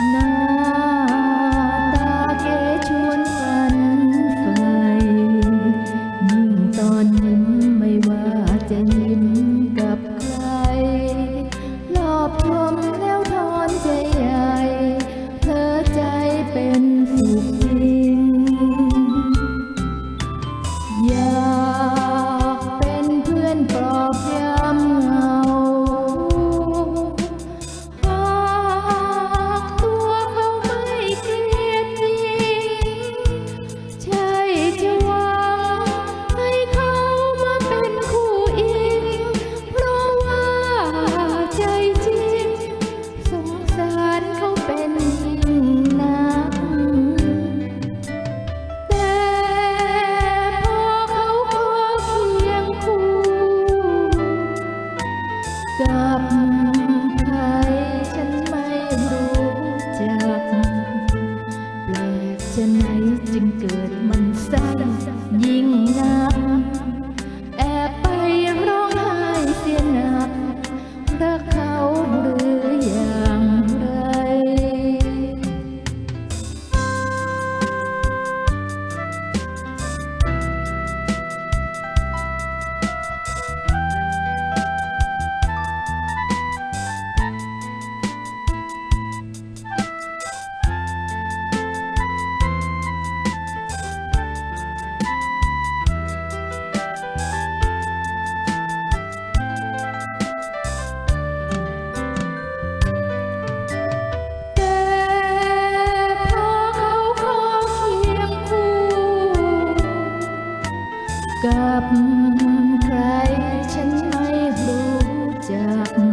No. จับใครฉันไม่รู้จักแปลกจะไหนจึงเกิดมันสั้นยิ่งนักแอบไปร้องไห้เสียหนักรัก กับใครฉันไม่รู้จัก